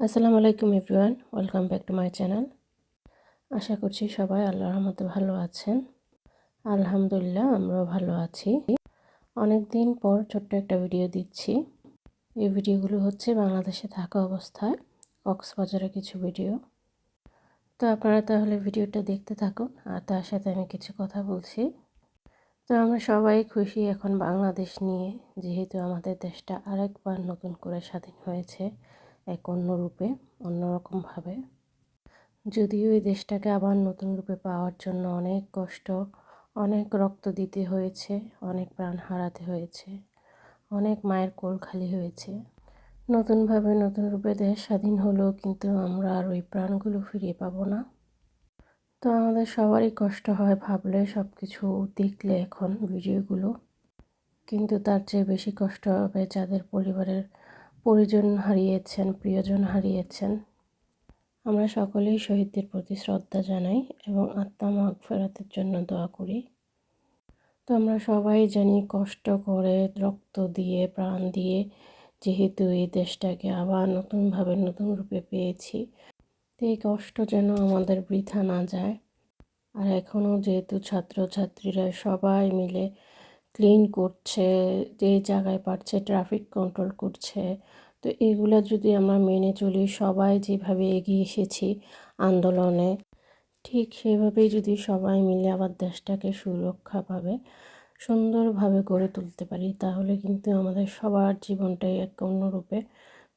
আসসালামু আলাইকুম everyone, welcome back to my channel. আশা করছি সবাই আল্লাহর রহমতে ভালো আছেন। আলহামদুলিল্লাহ, আমরাও ভালো আছি। অনেক দিন পর ছোট্ট একটা ভিডিও দিচ্ছি। এই ভিডিওগুলো হচ্ছে বাংলাদেশে থাকা অবস্থায় কক্সবাজারের কিছু ভিডিও। তো আপনারা তাহলে ভিডিওটা দেখতে থাকুন, আর তার সাথে আমি কিছু কথা বলছি। তো আমরা সবাই খুশি এখন বাংলাদেশ নিয়ে, যেহেতু আমাদের দেশটা আরেকবার নতুন করে স্বাধীন হয়েছে। এক অন্য রূপে অন্যরকমভাবে যদিও এই দেশটাকে আবার নতুন রূপে পাওয়ার জন্য অনেক কষ্ট, অনেক রক্ত দিতে হয়েছে, অনেক প্রাণ হারাতে হয়েছে, অনেক মায়ের কোল খালি হয়েছে। নতুনভাবে নতুন রূপে দেশ স্বাধীন হলেও কিন্তু আমরা আর ওই প্রাণগুলো ফিরিয়ে পাবো না। তো আমাদের সবারই কষ্ট হয় ভাবলে সব কিছু দেখলে এখন ভিডিওগুলো। কিন্তু তার চেয়ে বেশি কষ্ট হবে যাদের পরিবারের পরিজন হারিয়েছেন, প্রিয়জন হারিয়েছেন। আমরা সকলেই শহীদদের প্রতি শ্রদ্ধা জানাই এবং আত্মা মাগ ফেরাতের জন্য দোয়া করি। তো আমরা সবাই জানি কষ্ট করে, রক্ত দিয়ে, প্রাণ দিয়ে যেহেতু এই দেশটাকে আবার নতুনভাবে নতুন রূপে পেয়েছি, তো এই কষ্ট যেন আমাদের বৃথা না যায়। আর এখনও যেহেতু ছাত্রছাত্রীরা সবাই মিলে ক্লিন করছে, যে জায়গায় পারছে ট্রাফিক কন্ট্রোল করছে। তো এগুলো যদি আমরা মেনে চলি, সবাই যেভাবে এগিয়ে এসেছি আন্দোলনে, ঠিক সেভাবেই যদি সবাই মিলে আবার দেশটাকে সুরক্ষা পাবে, সুন্দরভাবে গড়ে তুলতে পারি, তাহলে কিন্তু আমাদের সবার জীবনটাই এক অন্যরূপে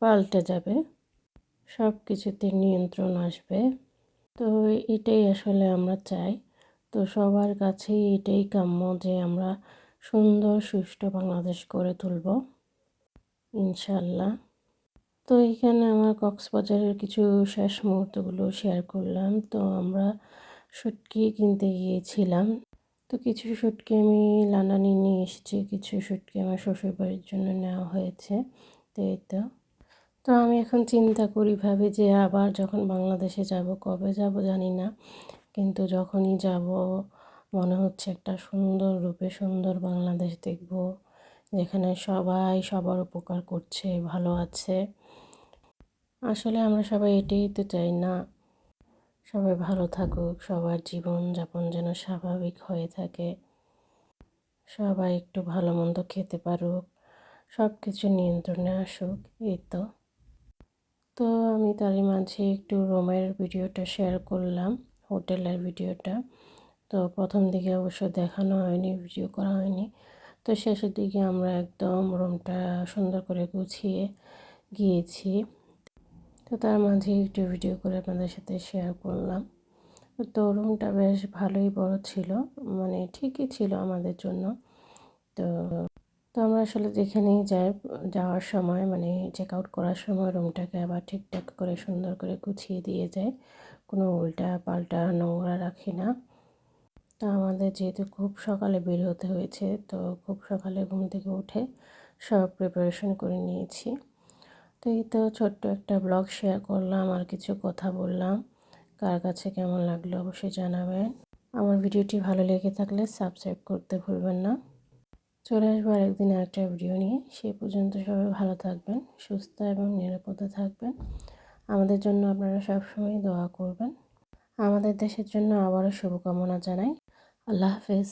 পাল্টে যাবে। সব কিছুতে নিয়ন্ত্রণ আসবে। তো এটাই আসলে আমরা চাই। তো সবার কাছেই এটাই কাম্য যে আমরা সুন্দর, সুষ্ঠু বাংলাদেশ গড়ে তুলব। ইনশাল্লাহ তো এখানে আমার কক্সবাজারের কিছু শেষ মুহূর্তগুলো শেয়ার করলাম। তো আমরা শুটকি কিনতে গিয়েছিলাম। তো কিছু শুটকি আমি লান্ডানি নিয়ে এসেছি, কিছু শুটকি আমার শ্বশুরবাড়ির জন্য নেওয়া হয়েছে। তো এই তো। তো আমি এখন চিন্তা করি ভাবে যে আবার যখন বাংলাদেশে যাব, কবে যাব জানি না। কিন্তু যখনই যাব মনে হচ্ছে একটা সুন্দর রূপে সুন্দর বাংলাদেশ দেখব, যেখানে সবাই সবার উপকার করছে, ভালো আছে। আসলে আমরা সবাই এটাই তো চাই না। সবাই ভালো থাকুক, সবার জীবন যাপন যেন স্বাভাবিক হয়ে থাকে। সবাই একটু ভালো মন্দ খেতে পারুক সব কিছু নিয়ন্ত্রণে আসুক, এই তো। তো আমি তারই মাঝে একটু রোমের ভিডিওটা শেয়ার করলাম, হোটেলের ভিডিওটা। তো প্রথম দিকে অবশ্য দেখানো হয়নি ভিডিও করা হয়নি। তো শেষের দিকে আমরা একদম রুমটা সুন্দর করে গুছিয়ে গিয়েছি। তো তার মাঝে একটু ভিডিও করে আপনাদের সাথে শেয়ার করলাম। তো রুমটা বেশ ভালোই বড় ছিল মানে ঠিকই ছিল আমাদের জন্য। তো তো আমরা আসলে যেখানেই যাই, যাওয়ার সময় মানে চেক আউট করার সময় রুমটাকে আবার ঠিকঠাক করে সুন্দর করে গুছিয়ে দিয়ে যায় কোনো উল্টা পাল্টা নোংরা রাখি না। তো আমাদের যেহেতু খুব সকালে বের হতে হয়েছে, তো খুব সকালে ঘুম থেকে উঠে সব প্রিপারেশন করে নিয়েছি। তো এই তো ছোট্ট একটা ব্লগ শেয়ার করলাম, আর কিছু কথা বললাম। কার কাছে কেমন লাগল অবশ্যই জানাবেন। আমার ভিডিওটি ভালো লেগে থাকলে সাবস্ক্রাইব করতে ভুলবেন না। চলে আসব আরেকদিন আরেকটা ভিডিও নিয়ে। সে পর্যন্ত সবাই ভালো থাকবেন, সুস্থ এবং নিরাপদে থাকবেন। আমাদের জন্য আপনারা সবসময় দোয়া করবেন। আমাদের দেশের জন্য আবারও শুভকামনা জানাই। আল্লাহ হাফেজ